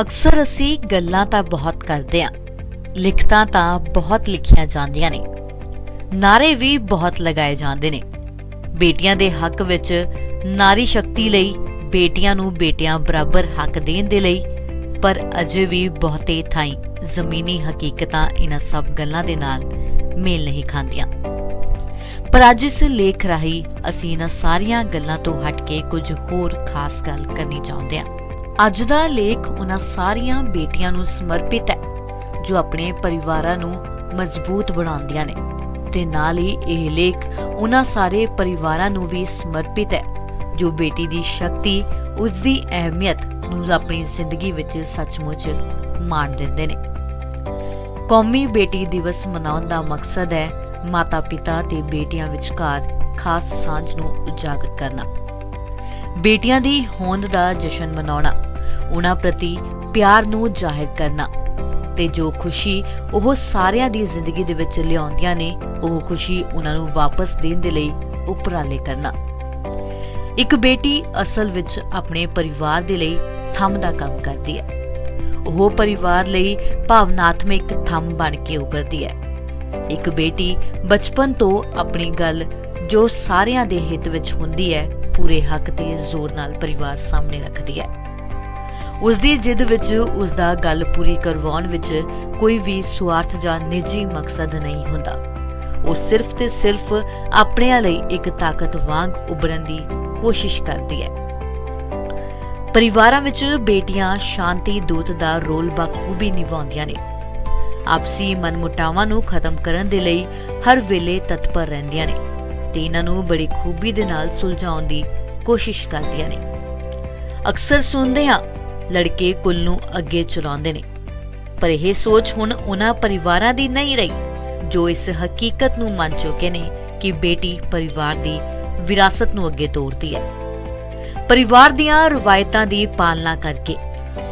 ਅਕਸਰ ਅਸੀਂ ਗੱਲਾਂ ਤਾਂ ਬਹੁਤ ਕਰਦੇ ਹਾਂ, ਲਿਖਤਾਂ ਤਾਂ ਬਹੁਤ ਲਿਖੀਆਂ ਜਾਂਦੀਆਂ ਨੇ। ਨਾਰੇ ਵੀ ਬਹੁਤ ਲਗਾਏ ਜਾਂਦੇ ਨੇ। ਬੇਟੀਆਂ ਦੇ ਹੱਕ ਵਿੱਚ ਨਾਰੀ ਸ਼ਕਤੀ ਲਈ ਬੇਟੀਆਂ ਨੂੰ ਬੇਟਿਆਂ ਬਰਾਬਰ ਹੱਕ ਦੇਣ ਦੇ ਲਈ, ਪਰ ਅਜੇ ਵੀ ਬਹੁਤੇ ਥਾਈਂ ਜ਼ਮੀਨੀ ਹਕੀਕਤਾਂ ਇਹਨਾਂ ਸਭ ਗੱਲਾਂ ਦੇ ਨਾਲ ਮੇਲ ਨਹੀਂ ਖਾਂਦੀਆਂ। ਪਰ ਅੱਜ ਇਸ ਲੇਖ ਰਾਹੀਂ ਅਸੀਂ ਇਹਨਾਂ ਸਾਰੀਆਂ ਗੱਲਾਂ ਤੋਂ ਹਟ ਕੇ ਕੁਝ ਹੋਰ ਖਾਸ ਗੱਲ ਕਰਨੀ ਚਾਹੁੰਦੇ ਹਾਂ। ਅੱਜ ਦਾ ਲੇਖ ਉਹਨਾਂ ਸਾਰੀਆਂ ਬੇਟੀਆਂ ਨੂੰ ਸਮਰਪਿਤ ਹੈ, ਜੋ ਆਪਣੇ ਪਰਿਵਾਰਾਂ ਨੂੰ ਮਜ਼ਬੂਤ ਬਣਾਉਂਦੀਆਂ ਨੇ। ਤੇ ਨਾਲ ਹੀ ਇਹ ਲੇਖ ਉਹਨਾਂ ਸਾਰੇ ਪਰਿਵਾਰਾਂ ਨੂੰ ਵੀ ਸਮਰਪਿਤ ਹੈ, ਜੋ ਬੇਟੀ ਦੀ ਸ਼ਕਤੀ ਉਸ ਦੀ ਅਹਿਮੀਅਤ ਨੂੰ ਆਪਣੀ ਜ਼ਿੰਦਗੀ ਵਿੱਚ ਸੱਚਮੁੱਚ ਮਾਣ ਦਿੰਦੇ ਨੇ। ਕੌਮੀ ਬੇਟੀ ਦਿਵਸ ਮਨਾਉਣ ਦਾ ਮਕਸਦ ਹੈ ਮਾਤਾ-ਪਿਤਾ ਤੇ ਬੇਟੀਆਂ ਵਿਚਕਾਰ ਖਾਸ ਸਾਂਝ ਨੂੰ ਉਜਾਗਰ ਕਰਨਾ। ਬੇਟੀਆਂ ਦੀ ਹੋਂਦ ਦਾ ਜਸ਼ਨ ਮਨਾਉਣਾ। ਉਹਨਾਂ ਪ੍ਰਤੀ ਪਿਆਰ ਨੂੰ ਜ਼ਾਹਿਰ ਕਰਨਾ। ਤੇ ਜੋ ਖੁਸ਼ੀ ਉਹ ਸਾਰਿਆਂ ਦੀ ਜ਼ਿੰਦਗੀ ਦੇ ਵਿੱਚ ਲਿਆਉਂਦੀਆਂ ਨੇ, ਉਹ ਖੁਸ਼ੀ ਉਹਨਾਂ ਨੂੰ ਵਾਪਸ ਦੇਣ ਦੇ ਲਈ ਉਪਰਾਲੇ ਕਰਨਾ। ਇੱਕ ਬੇਟੀ ਅਸਲ ਵਿੱਚ ਆਪਣੇ ਪਰਿਵਾਰ ਦੇ ਲਈ ਥੰਮ ਦਾ ਕੰਮ ਕਰਦੀ ਹੈ। ਉਹ ਪਰਿਵਾਰ ਲਈ ਭਾਵਨਾਤਮਕ ਥੰਮ ਬਣ ਕੇ ਉਭਰਦੀ ਹੈ। ਇੱਕ ਬੇਟੀ ਬਚਪਨ ਤੋਂ ਆਪਣੀ ਗੱਲ ਜੋ ਸਾਰਿਆਂ ਦੇ ਹਿੱਤ ਵਿੱਚ ਹੁੰਦੀ ਹੈ, ਪੂਰੇ ਹੱਕ ਤੇ ਜ਼ੋਰ ਨਾਲ ਪਰਿਵਾਰ ਸਾਹਮਣੇ ਰੱਖਦੀ ਹੈ। ਉਸ ਦੀ ਜਿੱਦ ਵਿੱਚ ਉਸ ਦਾ ਗੱਲ ਪੂਰੀ ਕਰਵਾਉਣ ਵਿੱਚ ਕੋਈ ਵੀ ਸਵਾਰਥ ਜਾਂ ਨਿੱਜੀ ਮਕਸਦ ਨਹੀਂ ਹੁੰਦਾ। ਉਹ ਸਿਰਫ ਤੇ ਸਿਰਫ ਆਪਣਿਆਂ ਲਈ ਇੱਕ ਤਾਕਤ ਵਾਂਗ ਉਭਰਨ ਦੀ ਕੋਸ਼ਿਸ਼ ਕਰਦੀ ਹੈ। ਪਰਿਵਾਰਾਂ ਵਿੱਚ ਬੇਟੀਆਂ ਸ਼ਾਂਤੀ, ਦੂਤ ਦਾ ਰੋਲ ਬਖੂਬੀ ਨਿਭਾਉਂਦੀਆਂ ਨੇ। ਆਪਸੀ ਮਨਮੁਟਾਵਾਂ ਨੂੰ ਖਤਮ ਕਰਨ ਦੇ ਲਈ ਹਰ ਵੇਲੇ ਤਤਪਰ ਰਹਿੰਦੀਆਂ ਨੇ ਤੇ ਇਹਨਾਂ ਨੂੰ ਬੜੀ ਖੂਬੀ ਦੇ ਨਾਲ ਸੁਲਝਾਉਣ ਦੀ ਕੋਸ਼ਿਸ਼ ਕਰਦੀਆਂ ਨੇ। ਅਕਸਰ ਸੁਣਦੇ ਹਾਂ ਲੜਕੇ ਕੁੱਲ ਨੂੰ ਅੱਗੇ ਚਲਾਉਂਦੇ ਨੇ। ਪਰ ਇਹ ਸੋਚ ਹੁਣ ਉਹਨਾਂ ਪਰਿਵਾਰਾਂ ਦੀ ਨਹੀਂ ਰਹੀ, ਜੋ ਇਸ ਹਕੀਕਤ ਨੂੰ ਮੰਨ ਚੁੱਕੇ ਨੇ ਕਿ ਬੇਟੀ ਪਰਿਵਾਰ ਦੀ ਵਿਰਾਸਤ ਨੂੰ ਅੱਗੇ ਤੋਰਦੀ ਹੈ। ਪਰਿਵਾਰ ਦੀਆਂ ਰਵਾਇਤਾਂ ਦੀ ਪਾਲਣਾ ਕਰਕੇ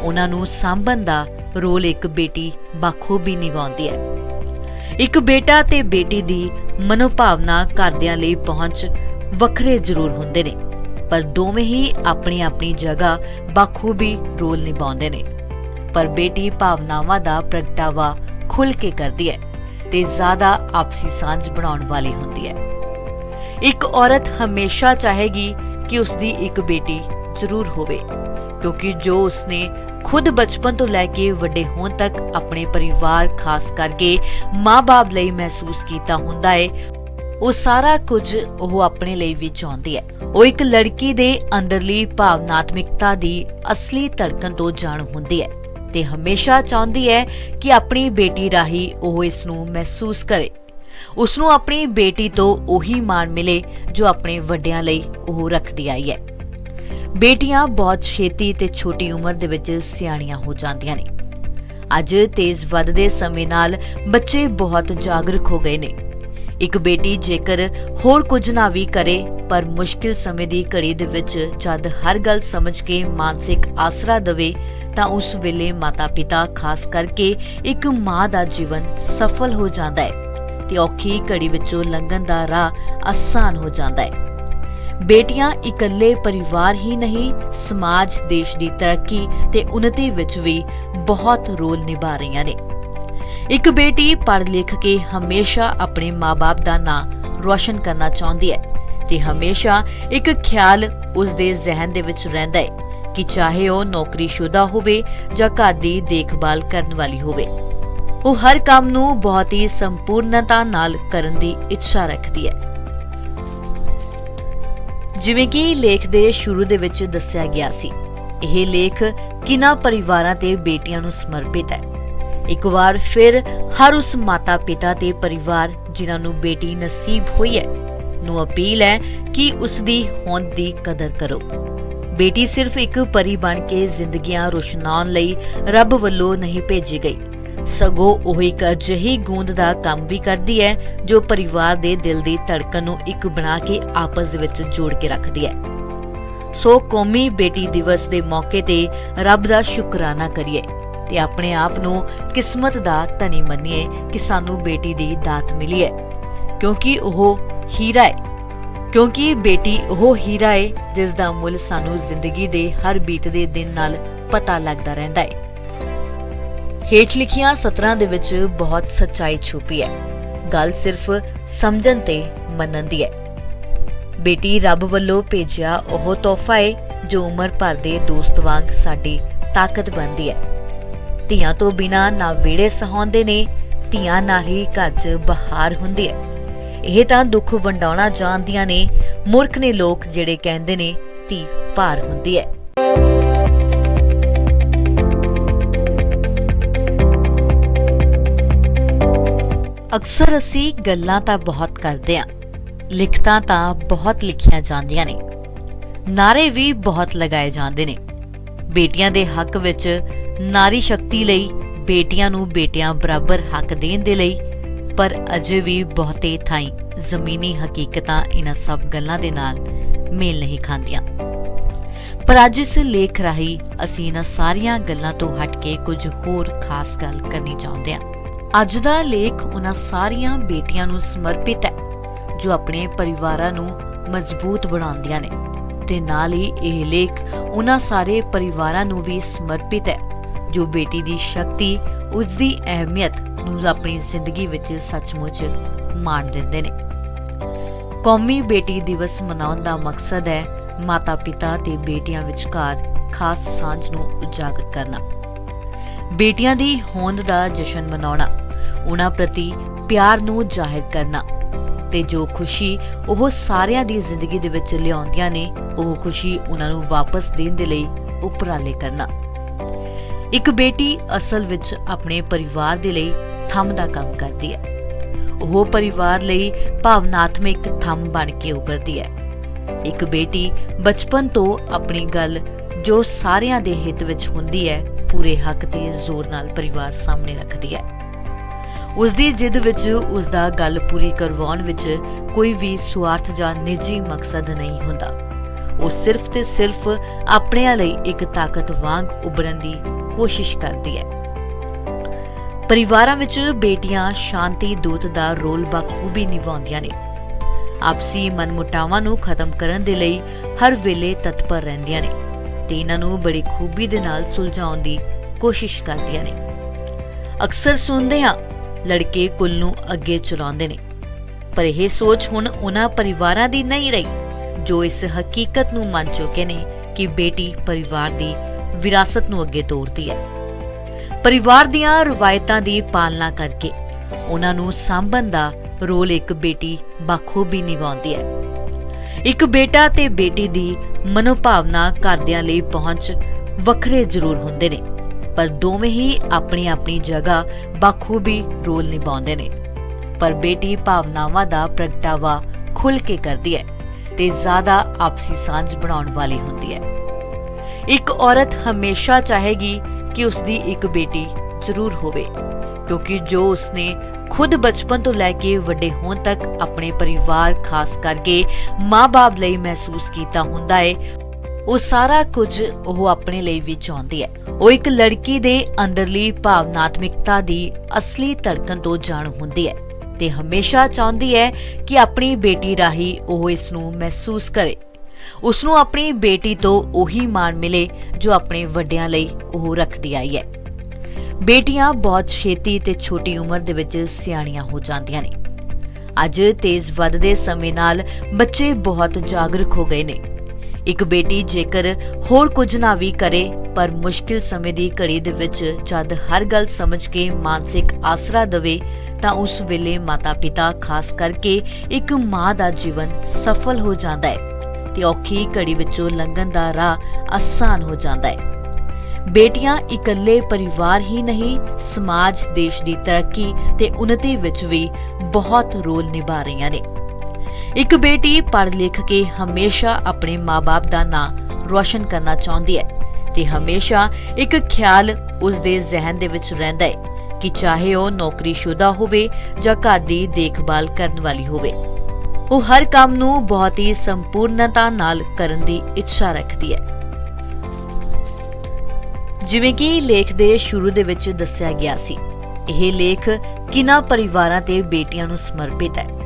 ਉਹਨਾਂ ਨੂੰ ਸਾਂਭਣ ਦਾ ਰੋਲ ਇੱਕ ਬੇਟੀ ਬਾਖੂਬੀ ਨਿਭਾਉਂਦੀ ਹੈ। ਇੱਕ ਬੇਟਾ ਤੇ ਬੇਟੀ ਦੀ ਮਨੋਭਾਵਨਾ ਘਰਦਿਆਂ ਲਈ ਪਹੁੰਚ ਵੱਖਰੇ ਜ਼ਰੂਰ ਹੁੰਦੇ ਨੇ। ਪਰ ਦੋਵੇਂ ਹੀ ਆਪਣੀ ਆਪਣੀ ਜਗ੍ਹਾ ਬਖੂਬੀ ਰੋਲ ਨਿਭਾਉਂਦੇ ਨੇ। ਪਰ ਬੇਟੀ ਭਾਵਨਾਵਾਂ ਦਾ ਪ੍ਰਗਟਾਵਾ ਖੁੱਲ ਕੇ ਕਰਦੀ ਹੈ ਤੇ ਜ਼ਿਆਦਾ ਆਪਸੀ ਸਾਂਝ ਬਣਾਉਣ ਵਾਲੀ ਹੁੰਦੀ ਹੈ। ਇੱਕ ਔਰਤ ਹਮੇਸ਼ਾ ਚਾਹੇਗੀ ਕਿ ਉਸ ਦੀ ਇੱਕ ਬੇਟੀ ਜ਼ਰੂਰ ਹੋਵੇ, ਕਿਉਂਕਿ ਜੋ ਉਸਨੇ ਖੁਦ ਬਚਪਨ ਤੋਂ ਲੈ ਕੇ ਵੱਡੇ ਹੋਣ ਤੱਕ ਆਪਣੇ ਪਰਿਵਾਰ ਖਾਸ ਕਰਕੇ ਮਾਂ-ਬਾਪ ਲਈ ਮਹਿਸੂਸ ਕੀਤਾ ਹੁੰਦਾ ਹੈ ਉਹ ਸਾਰਾ ਕੁਝ ਉਹ ਆਪਣੇ ਲਈ ਵੀ ਚਾਹੁੰਦੀ ਹੈ। ਉਹ ਇੱਕ ਲੜਕੀ ਦੇ ਅੰਦਰਲੀ ਭਾਵਨਾਤਮਿਕਤਾ ਦੀ ਅਸਲੀ ਧੜਕਣ ਤੋਂ ਜਾਣੂ ਹੁੰਦੀ ਹੈ ਤੇ ਹਮੇਸ਼ਾ ਚਾਹੁੰਦੀ ਹੈ ਕਿ ਆਪਣੀ ਬੇਟੀ ਰਾਹੀਂ ਉਹ ਇਸ ਨੂੰ ਮਹਿਸੂਸ ਕਰੇ। ਉਸ ਨੂੰ ਆਪਣੀ ਬੇਟੀ ਤੋਂ ਉਹੀ ਮਾਣ ਮਿਲੇ ਜੋ ਆਪਣੇ ਵੱਡਿਆਂ ਲਈ ਉਹ ਰੱਖਦੀ ਆਈ ਹੈ। ਬੇਟੀਆਂ ਬਹੁਤ ਛੇਤੀ ਤੇ ਛੋਟੀ ਉਮਰ ਦੇ ਵਿੱਚ ਸਿਆਣੀਆਂ ਹੋ ਜਾਂਦੀਆਂ ਨੇ। ਅੱਜ ਤੇਜ਼ ਵੱਧਦੇ ਸਮੇਂ ਨਾਲ ਬੱਚੇ ਬਹੁਤ ਜਾਗਰੂਕ ਹੋ ਗਏ ਨੇ। ਇੱਕ ਬੇਟੀ ਜੇਕਰ ਹੋਰ ਕੁਝ ਨਾ ਵੀ ਕਰੇ, ਪਰ ਮੁਸ਼ਕਿਲ ਸਮੇਂ ਦੀ ਘੜੀ ਦੇ ਵਿੱਚ ਜਦ ਹਰ ਗੱਲ ਸਮਝ ਕੇ ਮਾਨਸਿਕ ਆਸਰਾ ਦੇਵੇ, ਤਾਂ ਉਸ ਵੇਲੇ ਮਾਤਾ-ਪਿਤਾ ਖਾਸ ਕਰਕੇ ਇੱਕ ਮਾਂ ਦਾ ਜੀਵਨ ਸਫਲ ਹੋ ਜਾਂਦਾ ਹੈ ਤੇ ਔਖੀ ਘੜੀ ਵਿੱਚੋਂ ਲੰਘਣ ਦਾ ਰਾਹ ਆਸਾਨ ਹੋ ਜਾਂਦਾ ਹੈ। ਬੇਟੀਆਂ ਇਕੱਲੇ ਪਰਿਵਾਰ ਹੀ ਨਹੀਂ, ਸਮਾਜ, ਦੇਸ਼ ਦੀ ਤਰੱਕੀ ਤੇ ਉન્નਤੀ ਵਿੱਚ ਵੀ ਬਹੁਤ ਰੋਲ ਨਿਭਾ ਰਹੀਆਂ ਨੇ। ਇੱਕ ਬੇਟੀ ਪੜ੍ਹ ਲਿਖ ਕੇ ਹਮੇਸ਼ਾ ਆਪਣੇ ਮਾਪੇ ਦਾ ਨਾਂ ਰੋਸ਼ਨ ਕਰਨਾ ਚਾਹੁੰਦੀ ਹੈ ਤੇ ਹਮੇਸ਼ਾ ਇੱਕ ਖਿਆਲ ਉਸ ਦੇ ਜ਼ਿਹਨ ਦੇ ਵਿੱਚ ਰਹਿੰਦਾ ਹੈ ਕਿ ਚਾਹੇ ਉਹ ਨੌਕਰੀਸ਼ੁਦਾ ਹੋਵੇ ਜਾਂ ਘਰ ਦੀ ਦੇਖਭਾਲ ਕਰਨ ਵਾਲੀ ਹੋਵੇ, ਉਹ ਹਰ ਕੰਮ ਨੂੰ ਬਹੁਤ ਹੀ ਸੰਪੂਰਨਤਾ ਨਾਲ ਕਰਨ ਦੀ ਇੱਛਾ ਰੱਖਦੀ ਹੈ। ਜਿਵੇਂ ਕਿ ਲੇਖ ਦੇ ਸ਼ੁਰੂ ਦੇ ਵਿੱਚ ਦੱਸਿਆ ਗਿਆ ਸੀ, ਇਹ ਲੇਖ ਕਿਨਾਂ ਪਰਿਵਾਰਾਂ ਤੇ ਬੇਟੀਆਂ ਨੂੰ ਸਮਰਪਿਤ ਹੈ। ਇੱਕ ਵਾਰ ਫਿਰ ਹਰ ਉਸ ਮਾਤਾ-ਪਿਤਾ ਤੇ ਪਰਿਵਾਰ ਜਿਨ੍ਹਾਂ ਨੂੰ ਬੇਟੀ ਨਸੀਬ ਹੋਈ ਹੈ ਨੂੰ ਅਪੀਲ ਹੈ ਕਿ ਉਸ ਦੀ ਹੋਂਦ ਦੀ ਕਦਰ ਕਰੋ। ਬੇਟੀ ਸਿਰਫ ਇੱਕ ਪਰੀ ਬਣ ਕੇ ਜ਼ਿੰਦਗੀਆਂ ਰੋਸ਼ਨਾਉਣ ਲਈ ਰੱਬ ਵੱਲੋਂ ਨਹੀਂ ਭੇਜੀ ਗਈ। ਸਗੋਂ ਉਹ ਇੱਕ ਅਜਿਹੀ ਗੂੰਦ ਦਾ ਕੰਮ ਵੀ ਕਰਦੀ ਹੈ ਜੋ ਪਰਿਵਾਰ ਦੇ ਦਿਲ ਦੀ ਧੜਕਣ ਨੂੰ ਇੱਕ ਬਣਾ ਕੇ ਆਪਸ ਵਿੱਚ ਜੋੜ ਕੇ ਰੱਖਦੀ ਹੈ। ਸੋ ਕੌਮੀ ਬੇਟੀ ਦਿਵਸ ਦੇ ਮੌਕੇ ਤੇ ਰੱਬ ਦਾ ਸ਼ੁਕਰਾਨਾ ਕਰੀਏ। ਤੇ ਆਪਣੇ ਆਪ ਨੂੰ ਕਿਸਮਤ ਦਾ ਧਨੀ ਮੰਨੀਏ ਕਿ ਸਾਨੂੰ ਬੇਟੀ ਦੀ ਦਾਤ ਮਿਲੀ ਹੈ। ਕਿਉਂਕਿ ਉਹ ਹੀਰਾ ਹੈ। ਕਿਉਂਕਿ ਬੇਟੀ ਉਹ ਹੀਰਾ ਹੈ ਜਿਸ ਦਾ ਮੁੱਲ ਸਾਨੂੰ ਜ਼ਿੰਦਗੀ ਦੇ ਹਰ ਬੀਤਦੇ ਦਿਨ ਨਾਲ ਪਤਾ ਲੱਗਦਾ ਰਹਿੰਦਾ ਹੈ। ਹੇਠ ਲਿਖੀਆਂ ਸਤਰਾਂ ਦੇ ਵਿੱਚ ਬਹੁਤ ਸੱਚਾਈ ਛੁਪੀ ਹੈ। ਗੱਲ ਸਿਰਫ ਸਮਝਣ ਤੇ ਮੰਨਣ ਦੀ ਹੈ। ਬੇਟੀ ਰੱਬ ਵੱਲੋਂ ਭੇਜਿਆ ਉਹ ਤੋਹਫਾ ਹੈ ਜੋ ਉਮਰ ਭਰ ਦੇ ਦੋਸਤ ਵਾਂਗ ਸਾਡੀ ਤਾਕਤ ਬਣਦੀ ਹੈ। ਧੀਆਂ ਤੋਂ ਬਿਨਾ ਨਾ ਵਿੜੇ ਸਹਾਉਂਦੇ ਨੇ, ਧੀਆਂ ਨਾਲ ਹੀ ਘਰ 'ਚ ਬਹਾਰ ਹੁੰਦੀ ਹੈ ਇਹ ਤਾਂ ਦੁੱਖ ਵੰਡਾਉਣਾ ਜਾਣਦੀਆਂ ਨੇ, ਮੂਰਖ ਨੇ ਲੋਕ ਜਿਹੜੇ ਕਹਿੰਦੇ ਨੇ, ਧੀ ਭਾਰ ਹੁੰਦੀ ਹੈ ਅਕਸਰ ਅਸੀਂ ਗੱਲਾਂ ਤਾਂ ਬਹੁਤ ਕਰਦੇ ਹਾਂ ਲਿਖਤਾਂ ਤਾਂ ਬਹੁਤ ਲਿਖੀਆਂ ਜਾਂਦੀਆਂ ਨੇ। ਨਾਰੇ ਵੀ ਬਹੁਤ ਲਗਾਏ ਜਾਂਦੇ ਨੇ। ਬੇਟੀਆਂ ਦੇ ਹੱਕ ਵਿੱਚ ਨਾਰੀ ਸ਼ਕਤੀ ਲਈ ਬੇਟੀਆਂ ਨੂੰ ਬੇਟਿਆਂ ਬਰਾਬਰ ਹੱਕ ਦੇਣ ਦੇ ਲਈ, ਪਰ ਅਜੇ ਵੀ ਬਹੁਤੇ ਥਾਈਂ ਜ਼ਮੀਨੀ ਹਕੀਕਤਾਂ ਇਹਨਾਂ ਸਭ ਗੱਲਾਂ ਦੇ ਨਾਲ ਮੇਲ ਨਹੀਂ ਖਾਂਦੀਆਂ। ਪਰ ਅੱਜ ਇਸ ਲੇਖ ਰਾਹੀਂ ਅਸੀਂ ਇਹਨਾਂ ਸਾਰੀਆਂ ਗੱਲਾਂ ਤੋਂ ਹਟ ਕੇ ਕੁਝ ਹੋਰ ਖਾਸ ਗੱਲ ਕਰਨੀ ਚਾਹੁੰਦੇ ਹਾਂ। ਅੱਜ ਦਾ ਲੇਖ ਉਹਨਾਂ ਸਾਰੀਆਂ ਬੇਟੀਆਂ ਨੂੰ ਸਮਰਪਿਤ ਹੈ, ਜੋ ਆਪਣੇ ਪਰਿਵਾਰਾਂ ਨੂੰ ਮਜ਼ਬੂਤ ਬਣਾਉਂਦੀਆਂ ਨੇ। ਤੇ ਨਾਲ ਹੀ ਇਹ ਲੇਖ ਉਹਨਾਂ ਸਾਰੇ ਪਰਿਵਾਰਾਂ ਨੂੰ ਵੀ ਸਮਰਪਿਤ ਹੈ। ਜੋ ਬੇਟੀ ਦੀ ਸ਼ਕਤੀ ਉਸ ਦੀ ਅਹਿਮੀਅਤ ਨੂੰ ਆਪਣੀ ਜ਼ਿੰਦਗੀ ਵਿੱਚ ਸੱਚਮੁੱਚ ਮਾਣ ਦਿੰਦੇ ਨੇ। ਕੌਮੀ ਬੇਟੀ ਦਿਵਸ ਮਨਾਉਣ ਦਾ ਮਕਸਦ ਹੈ ਮਾਤਾ-ਪਿਤਾ ਤੇ ਬੇਟੀਆਂ ਵਿਚਕਾਰ ਖਾਸ ਸਾਂਝ ਨੂੰ ਉਜਾਗਰ ਕਰਨਾ। ਬੇਟੀਆਂ ਦੀ ਹੋਂਦ ਦਾ ਜਸ਼ਨ ਮਨਾਉਣਾ, ਉਹਨਾਂ ਪ੍ਰਤੀ ਪਿਆਰ ਨੂੰ ਜ਼ਾਹਿਰ ਕਰਨਾ ਤੇ ਜੋ ਖੁਸ਼ੀ ਉਹ ਸਾਰਿਆਂ ਦੀ ਜ਼ਿੰਦਗੀ ਦੇ ਵਿੱਚ ਲਿਆਉਂਦੀਆਂ ਨੇ, ਉਹ ਖੁਸ਼ੀ ਉਹਨਾਂ ਨੂੰ ਵਾਪਸ ਦੇਣ ਦੇ ਲਈ ਉਪਰਾਲੇ ਕਰਨਾ। ਇੱਕ ਬੇਟੀ ਅਸਲ ਵਿੱਚ ਆਪਣੇ ਪਰਿਵਾਰ ਦੇ ਲਈ ਥੰਮ ਦਾ ਕੰਮ ਕਰਦੀ ਹੈ। ਉਹ ਪਰਿਵਾਰ ਲਈ ਭਾਵਨਾਤਮਿਕ ਥੰਮ ਬਣ ਕੇ ਉੱਭਰਦੀ ਹੈ। ਇੱਕ ਬੇਟੀ ਬਚਪਨ ਤੋਂ ਆਪਣੀ ਗੱਲ ਜੋ ਸਾਰਿਆਂ ਦੇ ਹਿੱਤ ਵਿੱਚ ਹੁੰਦੀ ਹੈ, ਪੂਰੇ ਹੱਕ ਤੇ ਜ਼ੋਰ ਨਾਲ ਪਰਿਵਾਰ ਸਾਹਮਣੇ ਰੱਖਦੀ ਹੈ। ਉਸ ਦੀ ਜਿੱਦ ਵਿੱਚ ਉਸ ਦਾ ਗੱਲ ਪੂਰੀ ਕਰਵਾਉਣ ਵਿੱਚ ਕੋਈ ਵੀ ਸਵਾਰਥ ਜਾਂ ਨਿੱਜੀ ਮਕਸਦ ਨਹੀਂ ਹੁੰਦਾ। ਉਹ ਸਿਰਫ ਤੇ ਸਿਰਫ ਆਪਣਿਆਂ ਲਈ ਇੱਕ ਤਾਕਤ ਵਾਂਗ ਉਭਰਨ ਦੀ ਕੋਸ਼ਿਸ਼ ਕਰਦੀ ਹੈ। ਪਰਿਵਾਰਾਂ ਵਿੱਚ ਬੇਟੀਆਂ ਸ਼ਾਂਤੀ, ਦੂਤ ਦਾ ਰੋਲ ਬਖੂਬੀ ਨਿਭਾਉਂਦੀਆਂ ਨੇ। ਆਪਸੀ ਮਨਮੁਟਾਵਾਂ ਨੂੰ ਖਤਮ ਕਰਨ ਦੇ ਲਈ ਹਰ ਵੇਲੇ ਤਤਪਰ ਰਹਿੰਦੀਆਂ ਨੇ ਤੇ ਇਹਨਾਂ ਨੂੰ ਬੜੀ ਖੂਬੀ ਦੇ ਨਾਲ ਸੁਲਝਾਉਣ ਦੀ ਕੋਸ਼ਿਸ਼ ਕਰਦੀਆਂ ਨੇ। ਅਕਸਰ ਸੁਣਦੇ ਹਾਂ, ਲੜਕੇ ਕੁੱਲ ਨੂੰ ਅੱਗੇ ਚਲਾਉਂਦੇ ਨੇ। ਪਰ ਇਹ ਸੋਚ ਹੁਣ ਉਹਨਾਂ ਪਰਿਵਾਰਾਂ ਦੀ ਨਹੀਂ ਰਹੀ। ਜੋ ਇਸ ਹਕੀਕਤ ਨੂੰ ਮੰਨ ਚੁੱਕੇ ਨੇ ਕਿ ਬੇਟੀ ਪਰਿਵਾਰ ਦੀ ਵਿਰਾਸਤ ਨੂੰ ਅੱਗੇ ਤੋਰਦੀ ਹੈ। ਪਰਿਵਾਰ ਦੀਆਂ ਰਵਾਇਤਾਂ ਦੀ ਪਾਲਣਾ ਕਰਕੇ ਉਹਨਾਂ ਨੂੰ ਸਾਂਭਣ ਦਾ ਰੋਲ ਇੱਕ ਬੇਟੀ ਬਾਖੂਬੀ ਨਿਭਾਉਂਦੀ ਹੈ। ਇੱਕ ਬੇਟਾ ਤੇ ਬੇਟੀ ਦੀ ਮਨੋਭਾਵਨਾ ਘਰਦਿਆਂ ਲਈ ਪਹੁੰਚ ਵੱਖਰੇ ਜ਼ਰੂਰ ਹੁੰਦੇ ਨੇ, ਪਰ ਦੋਵੇਂ ਹੀ ਆਪਣੀ ਆਪਣੀ ਜਗ੍ਹਾ ਬਾਖੂਬੀ ਰੋਲ ਨਿਭਾਉਂਦੇ ਨੇ। ਪਰ ਬੇਟੀ ਭਾਵਨਾਵਾਂ ਦਾ ਪ੍ਰਗਟਾਵਾ ਖੁੱਲ ਕੇ ਕਰਦੀ ਹੈ। ਤੇ ਜ਼ਿਆਦਾ ਆਪਸੀ ਸਾਂਝ ਬਣਾਉਣ ਵਾਲੀ ਹੁੰਦੀ ਹੈ। ਇੱਕ ਔਰਤ ਹਮੇਸ਼ਾ ਚਾਹੇਗੀ ਕਿ ਉਸ ਦੀ ਇੱਕ ਬੇਟੀ ਜ਼ਰੂਰ ਹੋਵੇ, ਕਿਉਂਕਿ ਜੋ ਉਸਨੇ ਖੁਦ ਬਚਪਨ ਤੋਂ ਲੈ ਕੇ ਵੱਡੇ ਹੋਣ ਤੱਕ ਆਪਣੇ ਪਰਿਵਾਰ ਖਾਸ ਕਰਕੇ ਮਾਂ-ਬਾਪ ਲਈ ਮਹਿਸੂਸ ਕੀਤਾ ਹੁੰਦਾ ਹੈ ਉਹ ਸਾਰਾ ਕੁਝ ਉਹ ਆਪਣੇ ਲਈ ਵੀ ਚਾਹੁੰਦੀ ਹੈ। ਉਹ ਇੱਕ ਲੜਕੀ ਦੇ ਅੰਦਰਲੀ ਭਾਵਨਾਤਮਿਕਤਾ ਦੀ ਅਸਲੀ ਧੜਕਣ ਤੋਂ ਜਾਣੂ ਹੁੰਦੀ ਹੈ। ਤੇ ਹਮੇਸ਼ਾ ਚਾਹੁੰਦੀ ਹੈ ਕਿ ਆਪਣੀ ਬੇਟੀ ਰਾਹੀਂ ਉਹ ਇਸ ਨੂੰ ਮਹਿਸੂਸ ਕਰੇ। ਉਸ ਨੂੰ ਆਪਣੀ ਬੇਟੀ ਤੋਂ ਉਹੀ ਮਾਣ ਮਿਲੇ ਜੋ ਆਪਣੇ ਵੱਡਿਆਂ ਲਈ ਉਹ ਰੱਖਦੀ ਆਈ ਹੈ। ਬੇਟੀਆਂ ਬਹੁਤ ਛੇਤੀ ਤੇ ਛੋਟੀ ਉਮਰ ਦੇ ਵਿੱਚ ਸਿਆਣੀਆਂ ਹੋ ਜਾਂਦੀਆਂ ਨੇ। ਅੱਜ ਤੇਜ਼ ਵੱਧਦੇ ਸਮੇਂ ਨਾਲ ਬੱਚੇ ਬਹੁਤ ਜਾਗਰੂਕ ਹੋ ਗਏ ਨੇ। ਇੱਕ ਬੇਟੀ ਜੇਕਰ ਹੋਰ ਕੁਝ ਨਾ ਵੀ ਕਰੇ, ਪਰ ਮੁਸ਼ਕਿਲ ਸਮੇਂ ਦੀ ਘੜੀ ਦੇ ਵਿੱਚ ਜਦ ਹਰ ਗੱਲ ਸਮਝ ਕੇ ਮਾਨਸਿਕ ਆਸਰਾ ਦੇਵੇ, ਤਾਂ ਉਸ ਵੇਲੇ ਮਾਤਾ-ਪਿਤਾ ਖਾਸ ਕਰਕੇ ਇੱਕ ਮਾਂ ਦਾ ਜੀਵਨ ਸਫਲ ਹੋ ਜਾਂਦਾ ਹੈ ਤੇ ਔਖੀ ਘੜੀ ਵਿੱਚੋਂ ਲੰਘਣ ਦਾ ਰਾਹ ਆਸਾਨ ਹੋ ਜਾਂਦਾ ਹੈ। ਬੇਟੀਆਂ ਇਕੱਲੇ ਪਰਿਵਾਰ ਹੀ ਨਹੀਂ, ਸਮਾਜ, ਦੇਸ਼ ਦੀ ਤਰੱਕੀ ਤੇ ਉન્નਤੀ ਵਿੱਚ ਵੀ ਬਹੁਤ ਰੋਲ ਨਿਭਾ ਰਹੀਆਂ ਨੇ। ਇੱਕ ਬੇਟੀ ਪੜ੍ਹ ਲਿਖ ਕੇ ਹਮੇਸ਼ਾ ਆਪਣੇ ਮਾਪੇ ਦਾ ਨਾਂ ਰੋਸ਼ਨ ਕਰਨਾ ਚਾਹੁੰਦੀ ਹੈ ਤੇ ਹਮੇਸ਼ਾ ਇੱਕ ਖਿਆਲ ਉਸ ਦੇ ਜ਼ਿਹਨ ਦੇ ਵਿੱਚ ਰਹਿੰਦਾ ਹੈ ਕਿ ਚਾਹੇ ਉਹ ਨੌਕਰੀਸ਼ੁਦਾ ਹੋਵੇ ਜਾਂ ਘਰ ਦੀ ਦੇਖਭਾਲ ਕਰਨ ਵਾਲੀ ਹੋਵੇ, ਉਹ ਹਰ ਕੰਮ ਨੂੰ ਬਹੁਤ ਹੀ ਸੰਪੂਰਨਤਾ ਨਾਲ ਕਰਨ ਦੀ ਇੱਛਾ ਰੱਖਦੀ ਹੈ। ਜਿਵੇਂ ਕਿ ਲੇਖ ਦੇ ਸ਼ੁਰੂ ਦੇ ਵਿੱਚ ਦੱਸਿਆ ਗਿਆ ਸੀ, ਇਹ ਲੇਖ ਕਿਨਾਂ ਪਰਿਵਾਰਾਂ ਤੇ ਬੇਟੀਆਂ ਨੂੰ ਸਮਰਪਿਤ ਹੈ?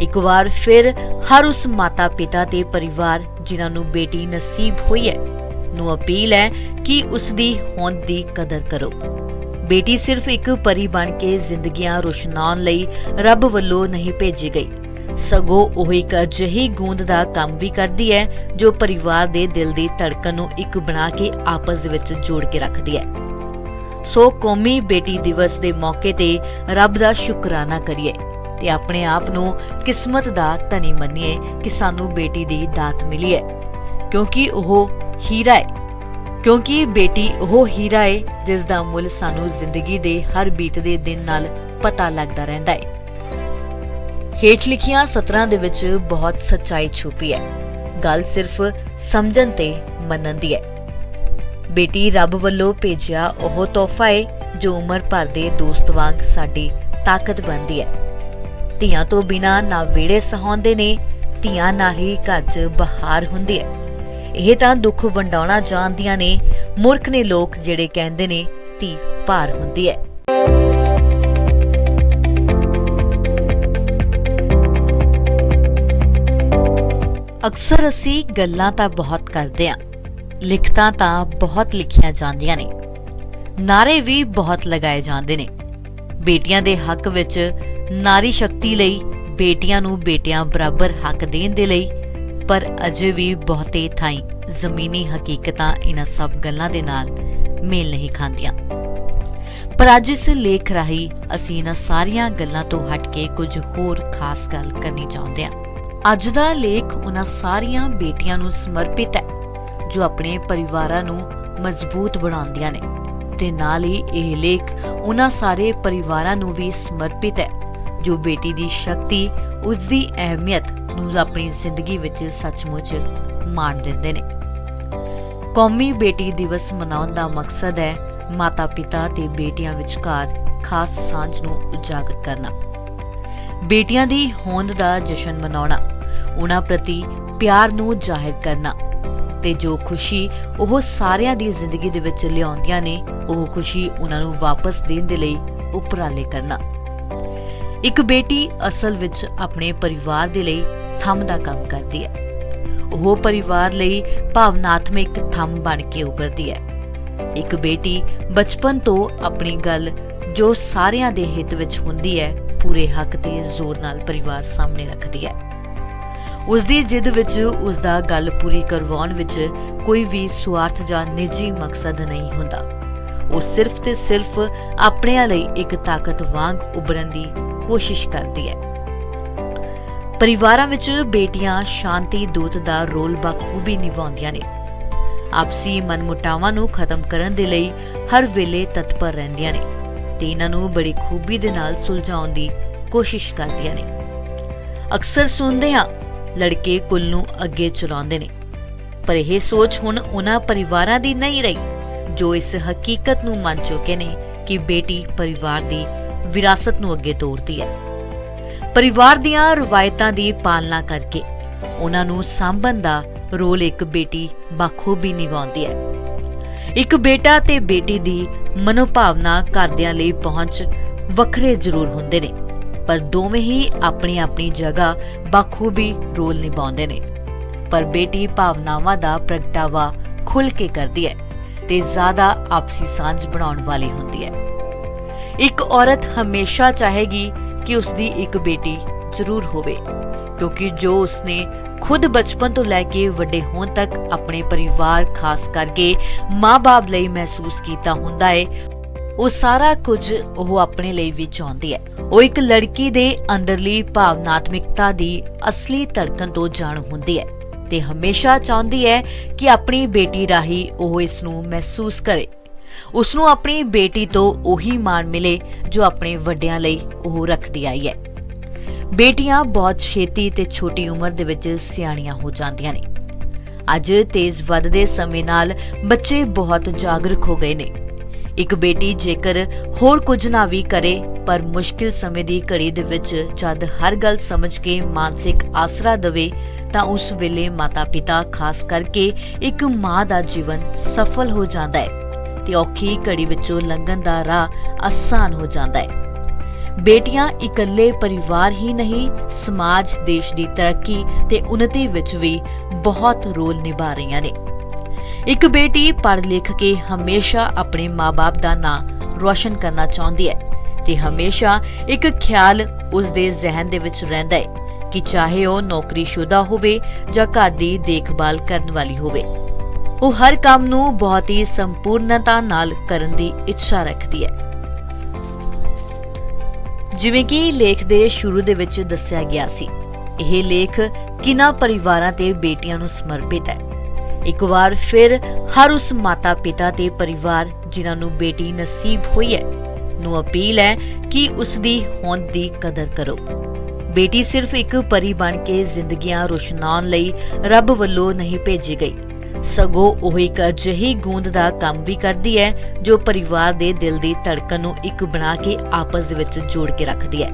ਇੱਕ ਵਾਰ ਫਿਰ ਹਰ ਉਸ ਮਾਤਾ ਪਿਤਾ ਤੇ ਪਰਿਵਾਰ ਜਿਨ੍ਹਾਂ ਨੂੰ ਬੇਟੀ ਨਸੀਬ ਹੋਈ ਹੈ, ਨੂੰ ਅਪੀਲ ਹੈ ਕਿ ਉਸ ਦੀ ਹੋਂਦ ਦੀ ਕਦਰ ਕਰੋ। ਬੇਟੀ ਸਿਰਫ ਇੱਕ ਪਰੀ ਬਣ ਕੇ ਜ਼ਿੰਦਗੀਆਂ ਰੁਸ਼ਨਾਉਣ ਲਈ ਰੱਬ ਵੱਲੋਂ ਨਹੀਂ ਭੇਜੀ ਗਈ। ਸਗੋਂ ਉਹ ਇੱਕ ਅਜਿਹੀ ਗੂੰਦ ਦਾ ਕੰਮ ਵੀ ਕਰਦੀ ਹੈ, ਜੋ ਪਰਿਵਾਰ ਦੇ ਦਿਲ ਦੀ ਧੜਕਣ ਨੂੰ ਇੱਕ ਬਣਾ ਕੇ ਆਪਸ ਵਿੱਚ ਜੋੜ ਕੇ ਰੱਖਦੀ ਹੈ। ਸੋ ਕੌਮੀ ਬੇਟੀ ਦਿਵਸ ਦੇ ਮੌਕੇ ਤੇ ਰੱਬ ਦਾ ਸ਼ੁਕਰਾਨਾ ਕਰੀਏ। ਤੇ ਆਪਣੇ ਆਪ ਨੂੰ ਕਿਸਮਤ ਦਾ ਧਨੀ ਮੰਨੀਏ ਕਿ ਸਾਨੂੰ ਬੇਟੀ ਦੀ ਦਾਤ ਮਿਲੀ ਹੈ ਕਿਉਂਕਿ ਉਹ ਹੀਰਾ ਹੈ ਕਿਉਂਕਿ ਬੇਟੀ ਉਹ ਹੀਰਾ ਹੈ ਜਿਸ ਦਾ ਮੁੱਲ ਸਾਨੂੰ ਜ਼ਿੰਦਗੀ ਦੇ ਹਰ ਬੀਤਦੇ ਦਿਨ ਨਾਲ ਪਤਾ ਲੱਗਦਾ ਰਹਿੰਦਾ ਹੈ ਹੇਠ ਲਿਖੀਆਂ ਸਤਰਾਂ ਦੇ ਵਿੱਚ ਬਹੁਤ ਸੱਚਾਈ ਛੁਪੀ ਹੈ ਗੱਲ ਸਿਰਫ ਸਮਝਣ ਤੇ ਮੰਨਣ ਦੀ ਹੈ ਬੇਟੀ ਰੱਬ ਵੱਲੋਂ ਭੇਜਿਆ ਉਹ ਤੋਹਫਾ ਹੈ ਜੋ ਉਮਰ ਭਰ ਦੇ ਦੋਸਤ ਵਾਂਗ ਸਾਡੀ ਤਾਕਤ ਬਣਦੀ ਹੈ ਧੀਆਂ ਤੋਂ ਬਿਨਾ ਨਾ ਵੇੜੇ ਸਹਾਉਂਦੇ ਨੇ, ਧੀਆਂ ਨਾਲ ਹੀ ਘਰ 'ਚ ਬਹਾਰ ਹੁੰਦੀ ਹੈ ਇਹ ਤਾਂ ਦੁੱਖ ਵੰਡਾਉਣਾ ਜਾਣਦੀਆਂ ਨੇ, ਮੂਰਖ ਨੇ ਲੋਕ ਜਿਹੜੇ ਕਹਿੰਦੇ ਨੇ, ਧੀ ਭਾਰ ਹੁੰਦੀ ਹੈ ਅਕਸਰ ਅਸੀਂ ਗੱਲਾਂ ਤਾਂ ਬਹੁਤ ਕਰਦੇ ਆਂ, ਲਿਖਤਾਂ ਤਾਂ ਬਹੁਤ ਲਿਖੀਆਂ ਜਾਂਦੀਆਂ ਨੇ। ਨਾਰੇ ਵੀ ਬਹੁਤ ਲਗਾਏ ਜਾਂਦੇ ਨੇ। ਬੇਟੀਆਂ ਦੇ ਹੱਕ ਵਿੱਚ ਨਾਰੀ ਸ਼ਕਤੀ ਲਈ ਬੇਟੀਆਂ ਨੂੰ ਬੇਟਿਆਂ ਬਰਾਬਰ ਹੱਕ ਦੇਣ ਦੇ ਲਈ, ਪਰ ਅਜੇ ਵੀ ਬਹੁਤੇ ਥਾਈਂ ਜ਼ਮੀਨੀ ਹਕੀਕਤਾਂ ਇਹਨਾਂ ਸਭ ਗੱਲਾਂ ਦੇ ਨਾਲ ਮੇਲ ਨਹੀਂ ਖਾਂਦੀਆਂ। ਪਰ ਅੱਜ ਇਸ ਲੇਖ ਰਾਹੀਂ ਅਸੀਂ ਇਹਨਾਂ ਸਾਰੀਆਂ ਗੱਲਾਂ ਤੋਂ ਹਟ ਕੇ ਕੁਝ ਹੋਰ ਖਾਸ ਗੱਲ ਕਰਨੀ ਚਾਹੁੰਦੇ ਹਾਂ। ਅੱਜ ਦਾ ਲੇਖ ਉਹਨਾਂ ਸਾਰੀਆਂ ਬੇਟੀਆਂ ਨੂੰ ਸਮਰਪਿਤ ਹੈ, ਜੋ ਆਪਣੇ ਪਰਿਵਾਰਾਂ ਨੂੰ ਮਜ਼ਬੂਤ ਬਣਾਉਂਦੀਆਂ ਨੇ। ਤੇ ਨਾਲ ਹੀ ਇਹ ਲੇਖ ਉਹਨਾਂ ਸਾਰੇ ਪਰਿਵਾਰਾਂ ਨੂੰ ਵੀ ਸਮਰਪਿਤ ਹੈ, ਜੋ ਬੇਟੀ ਦੀ ਸ਼ਕਤੀ ਉਸ ਦੀ ਅਹਿਮੀਅਤ ਨੂੰ ਆਪਣੀ ਜ਼ਿੰਦਗੀ ਵਿੱਚ ਸੱਚਮੁੱਚ ਮਾਣ ਦਿੰਦੇ ਨੇ। ਕੌਮੀ ਬੇਟੀ ਦਿਵਸ ਮਨਾਉਣ ਦਾ ਮਕਸਦ ਹੈ ਮਾਤਾ-ਪਿਤਾ ਤੇ ਬੇਟੀਆਂ ਵਿਚਕਾਰ ਖਾਸ ਸਾਂਝ ਨੂੰ ਉਜਾਗਰ ਕਰਨਾ। ਬੇਟੀਆਂ ਦੀ ਹੋਂਦ ਦਾ ਜਸ਼ਨ ਮਨਾਉਣਾ, ਉਹਨਾਂ ਪ੍ਰਤੀ ਪਿਆਰ ਨੂੰ ਜ਼ਾਹਿਰ ਕਰਨਾ ਤੇ ਜੋ ਖੁਸ਼ੀ ਉਹ ਸਾਰਿਆਂ ਦੀ ਜ਼ਿੰਦਗੀ ਦੇ ਵਿੱਚ ਲਿਆਉਂਦੀਆਂ ਨੇ, ਉਹ ਖੁਸ਼ੀ ਉਹਨਾਂ ਨੂੰ ਵਾਪਸ ਦੇਣ ਦੇ ਲਈ ਉਪਰਾਲੇ ਕਰਨਾ। ਇੱਕ ਬੇਟੀ ਅਸਲ ਵਿੱਚ ਆਪਣੇ ਪਰਿਵਾਰ ਦੇ ਲਈ ਥੰਮ ਦਾ ਕੰਮ ਕਰਦੀ ਹੈ। ਉਹ ਪਰਿਵਾਰ ਲਈ ਭਾਵਨਾਤਮਕ ਥੰਮ ਬਣ ਕੇ ਉੱਭਰਦੀ ਹੈ। ਇੱਕ ਬੇਟੀ ਬਚਪਨ ਤੋਂ ਆਪਣੀ ਗੱਲ ਜੋ ਸਾਰਿਆਂ ਦੇ ਹਿੱਤ ਵਿੱਚ ਹੁੰਦੀ ਹੈ, ਪੂਰੇ ਹੱਕ ਤੇ ਜ਼ੋਰ ਨਾਲ ਪਰਿਵਾਰ ਸਾਹਮਣੇ ਰੱਖਦੀ ਹੈ। ਉਸ ਦੀ ਜਿੱਦ ਵਿੱਚ ਉਸ ਦਾ ਗੱਲ ਪੂਰੀ ਕਰਵਾਉਣ ਵਿੱਚ ਕੋਈ ਵੀ ਸਵਾਰਥ ਜਾਂ ਨਿੱਜੀ ਮਕਸਦ ਨਹੀਂ ਹੁੰਦਾ। ਉਹ ਸਿਰਫ ਤੇ ਸਿਰਫ ਆਪਣਿਆਂ ਲਈ ਇੱਕ ਤਾਕਤ ਵਾਂਗ ਉਭਰਨ ਦੀ ਕੋਸ਼ਿਸ਼ ਕਰਦੀ ਹੈ। ਪਰਿਵਾਰਾਂ ਵਿੱਚ ਬੇਟੀਆਂ ਸ਼ਾਂਤੀ, ਦੂਤ ਦਾ ਰੋਲ ਬਖੂਬੀ ਨਿਭਾਉਂਦੀਆਂ ਨੇ। ਆਪਸੀ ਮਨਮੁਟਾਵਾਂ ਨੂੰ ਖਤਮ ਕਰਨ ਦੇ ਲਈ ਹਰ ਵੇਲੇ ਤਤਪਰ ਰਹਿੰਦੀਆਂ ਨੇ ਤੇ ਇਹਨਾਂ ਨੂੰ ਬੜੀ ਖੂਬੀ ਦੇ ਨਾਲ ਸੁਲਝਾਉਣ ਦੀ ਕੋਸ਼ਿਸ਼ ਕਰਦੀਆਂ ਨੇ। ਅਕਸਰ ਸੁਣਦੇ ਹਾਂ ਲੜਕੇ ਕੁੱਲ ਨੂੰ ਅੱਗੇ ਚਲਾਉਂਦੇ ਨੇ। ਪਰ ਇਹ ਸੋਚ ਹੁਣ ਉਹਨਾਂ ਪਰਿਵਾਰਾਂ ਦੀ ਨਹੀਂ ਰਹੀ, ਜੋ ਇਸ ਹਕੀਕਤ ਨੂੰ ਮੰਨ ਚੁੱਕੇ ਨੇ ਕਿ ਬੇਟੀ ਪਰਿਵਾਰ ਦੀ ਵਿਰਾਸਤ ਨੂੰ ਅੱਗੇ ਤੋਰਦੀ ਹੈ। ਪਰਿਵਾਰ ਦੀਆਂ ਰਵਾਇਤਾਂ ਦੀ ਪਾਲਣਾ ਕਰਕੇ ਉਹਨਾਂ ਨੂੰ ਸਾਂਭਣ ਦਾ ਰੋਲ ਇੱਕ ਬੇਟੀ ਬਾਖੂਬੀ ਨਿਭਾਉਂਦੀ ਹੈ। ਇੱਕ ਬੇਟਾ ਤੇ ਬੇਟੀ ਦੀ ਮਨੋਭਾਵਨਾ ਘਰਦਿਆਂ ਲਈ ਪਹੁੰਚ ਵੱਖਰੇ ਜ਼ਰੂਰ ਹੁੰਦੇ ਨੇ। ਪਰ ਦੋਵੇਂ ਹੀ ਆਪਣੀ ਆਪਣੀ ਜਗ੍ਹਾ ਬਾਖੂਬੀ ਰੋਲ ਨਿਭਾਉਂਦੇ ਨੇ। ਪਰ ਬੇਟੀ ਭਾਵਨਾਵਾਂ ਦਾ ਪ੍ਰਗਟਾਵਾ ਖੁੱਲ ਕੇ ਕਰਦੀ ਹੈ ਤੇ ਜ਼ਿਆਦਾ ਆਪਸੀ ਸਾਂਝ ਬਣਾਉਣ ਵਾਲੀ ਹੁੰਦੀ ਹੈ। ਇੱਕ ਔਰਤ ਹਮੇਸ਼ਾ ਚਾਹੇਗੀ ਕਿ ਉਸ ਦੀ ਇੱਕ ਬੇਟੀ ਜ਼ਰੂਰ ਹੋਵੇ, ਕਿਉਂਕਿ ਜੋ ਉਸਨੇ ਖੁਦ ਬਚਪਨ ਤੋਂ ਲੈ ਕੇ ਵੱਡੇ ਹੋਣ ਤੱਕ ਆਪਣੇ ਪਰਿਵਾਰ ਖਾਸ ਕਰਕੇ ਮਾਂ-ਬਾਪ ਲਈ ਮਹਿਸੂਸ ਕੀਤਾ ਹੁੰਦਾ ਹੈ ਉਹ ਸਾਰਾ ਕੁਝ ਉਹ ਆਪਣੇ ਲਈ ਵੀ ਚਾਹੁੰਦੀ ਹੈ। ਉਹ ਇੱਕ ਲੜਕੀ ਦੇ ਅੰਦਰਲੀ ਭਾਵਨਾਤਮਿਕਤਾ ਦੀ ਅਸਲੀ ਧੜਕਣ ਤੋਂ ਜਾਣੂ ਹੁੰਦੀ ਹੈ ਤੇ ਹਮੇਸ਼ਾ ਚਾਹੁੰਦੀ ਹੈ ਕਿ ਆਪਣੀ ਬੇਟੀ ਰਾਹੀਂ ਉਹ ਇਸ ਨੂੰ ਮਹਿਸੂਸ ਕਰੇ। ਉਸ ਨੂੰ ਆਪਣੀ ਬੇਟੀ ਤੋਂ ਉਹੀ ਮਾਣ ਮਿਲੇ ਜੋ ਆਪਣੇ ਵੱਡਿਆਂ ਲਈ ਉਹ ਰੱਖਦੀ ਆਈ ਹੈ। ਬੇਟੀਆਂ ਬਹੁਤ ਛੇਤੀ ਤੇ ਛੋਟੀ ਉਮਰ ਦੇ ਵਿੱਚ ਸਿਆਣੀਆਂ ਹੋ ਜਾਂਦੀਆਂ ਨੇ। ਅੱਜ ਤੇਜ਼ ਵੱਧਦੇ ਸਮੇਂ ਨਾਲ ਬੱਚੇ ਬਹੁਤ ਜਾਗਰੂਕ ਹੋ ਗਏ ਨੇ। ਇੱਕ ਬੇਟੀ ਜੇਕਰ ਹੋਰ ਕੁਝ ਨਾ ਵੀ ਕਰੇ, ਪਰ ਮੁਸ਼ਕਿਲ ਸਮੇਂ ਦੀ ਘੜੀ ਦੇ ਵਿੱਚ ਜਦ ਹਰ ਗੱਲ ਸਮਝ ਕੇ ਮਾਨਸਿਕ ਆਸਰਾ ਦੇਵੇ, ਤਾਂ ਉਸ ਵੇਲੇ ਮਾਤਾ-ਪਿਤਾ ਖਾਸ ਕਰਕੇ ਇੱਕ ਮਾਂ ਦਾ ਜੀਵਨ ਸਫਲ ਹੋ ਜਾਂਦਾ ਹੈ ਤੇ ਔਖੀ ਘੜੀ ਵਿੱਚੋਂ ਲੰਘਣ ਦਾ ਰਾਹ ਆਸਾਨ ਹੋ ਜਾਂਦਾ ਹੈ। ਬੇਟੀਆਂ ਇਕੱਲੇ ਪਰਿਵਾਰ ਹੀ ਨਹੀਂ, ਸਮਾਜ, ਦੇਸ਼ ਦੀ ਤਰੱਕੀ ਤੇ ਉન્નਤੀ ਵਿੱਚ ਵੀ ਬਹੁਤ ਰੋਲ ਨਿਭਾ ਰਹੀਆਂ ਨੇ। ਇੱਕ ਬੇਟੀ ਪੜ੍ਹ ਲਿਖ ਕੇ ਹਮੇਸ਼ਾ ਆਪਣੇ ਮਾਪੇ ਦਾ ਨਾਂ ਰੋਸ਼ਨ ਕਰਨਾ ਚਾਹੁੰਦੀ ਹੈ ਤੇ ਹਮੇਸ਼ਾ ਇੱਕ ਖਿਆਲ ਉਸ ਦੇ ਜ਼ਿਹਨ ਦੇ ਵਿੱਚ ਰਹਿੰਦਾ ਹੈ ਕਿ ਚਾਹੇ ਉਹ ਨੌਕਰੀਸ਼ੁਦਾ ਹੋਵੇ ਜਾਂ ਘਰ ਦੀ ਦੇਖਭਾਲ ਕਰਨ ਵਾਲੀ ਹੋਵੇ, ਉਹ ਹਰ ਕੰਮ ਨੂੰ ਬਹੁਤ ਹੀ ਸੰਪੂਰਨਤਾ ਨਾਲ ਕਰਨ ਦੀ ਇੱਛਾ ਰੱਖਦੀ ਹੈ। ਜਿਵੇਂ ਕਿ ਲੇਖ ਦੇ ਸ਼ੁਰੂ ਦੇ ਵਿੱਚ ਦੱਸਿਆ ਗਿਆ ਸੀ, ਇਹ ਲੇਖ ਕਿਨਾਂ ਪਰਿਵਾਰਾਂ ਤੇ ਬੇਟੀਆਂ ਨੂੰ ਸਮਰਪਿਤ ਹੈ। ਇੱਕ ਵਾਰ ਫਿਰ ਹਰ ਉਸ ਮਾਤਾ-ਪਿਤਾ ਤੇ ਪਰਿਵਾਰ ਜਿਨ੍ਹਾਂ ਨੂੰ ਬੇਟੀ ਨਸੀਬ ਹੋਈ ਹੈ ਨੂੰ ਅਪੀਲ ਹੈ ਕਿ ਉਸ ਦੀ ਹੋਂਦ ਦੀ ਕਦਰ ਕਰੋ। ਬੇਟੀ ਸਿਰਫ ਇੱਕ ਪਰੀ ਬਣ ਕੇ ਜ਼ਿੰਦਗੀਆਂ ਰੋਸ਼ਨਾਉਣ ਲਈ ਰੱਬ ਵੱਲੋਂ ਨਹੀਂ ਭੇਜੀ ਗਈ। ਸਗੋਂ ਉਹ ਇੱਕ ਅਜਿਹੀ ਗੂੰਦ ਦਾ ਕੰਮ ਵੀ ਕਰਦੀ ਹੈ ਜੋ ਪਰਿਵਾਰ ਦੇ ਦਿਲ ਦੀ ਧੜਕਣ ਨੂੰ ਇੱਕ ਬਣਾ ਕੇ ਆਪਸ ਦੇ ਵਿੱਚ ਜੋੜ ਕੇ ਰੱਖਦੀ ਹੈ।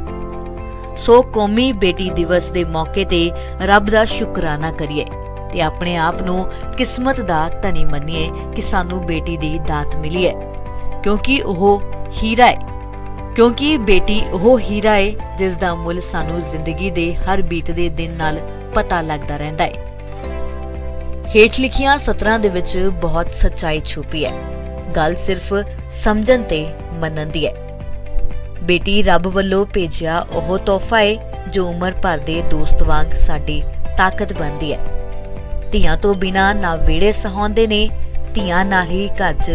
ਸੋ ਕੌਮੀ ਬੇਟੀ ਦਿਵਸ ਦੇ ਮੌਕੇ ਤੇ ਰੱਬ ਦਾ ਸ਼ੁਕਰਾਨਾ ਕਰੀਏ। ਤੇ ਆਪਣੇ ਆਪ ਨੂੰ ਕਿਸਮਤ ਦਾ ਧਨੀ ਮੰਨੀਏ ਕਿ ਸਾਨੂੰ ਬੇਟੀ ਦੀ ਦਾਤ ਮਿਲੀ ਹੈ। ਕਿਉਂਕਿ ਉਹ ਹੀਰਾ ਹੈ। ਕਿਉਂਕਿ ਬੇਟੀ ਉਹ ਹੀਰਾ ਹੈ ਜਿਸ ਦਾ ਮੁੱਲ ਸਾਨੂੰ ਜ਼ਿੰਦਗੀ ਦੇ ਹਰ ਬੀਤਦੇ ਦਿਨ ਨਾਲ ਪਤਾ ਲੱਗਦਾ ਰਹਿੰਦਾ ਹੈ। ਹੇਠ ਲਿਖੀਆਂ ਸਤਰਾਂ ਦੇ ਵਿੱਚ ਬਹੁਤ ਸੱਚਾਈ ਛੁਪੀ ਹੈ। ਗੱਲ ਸਿਰਫ ਸਮਝਣ ਤੇ ਮੰਨਣ ਦੀ ਹੈ। ਬੇਟੀ ਰੱਬ ਵੱਲੋਂ ਭੇਜਿਆ ਉਹ ਤੋਹਫਾ ਹੈ ਜੋ ਉਮਰ ਭਰ ਦੇ ਦੋਸਤ ਵਾਂਗ ਸਾਡੀ ਤਾਕਤ ਬਣਦੀ ਹੈ। ਧੀਆਂ ਤੋਂ ਬਿਨਾ ਨਾ ਵਿੜੇ ਸਹਾਉਂਦੇ ਨੇ ਧੀਆਂ ਨਾਲ ਹੀ ਘਰ 'ਚ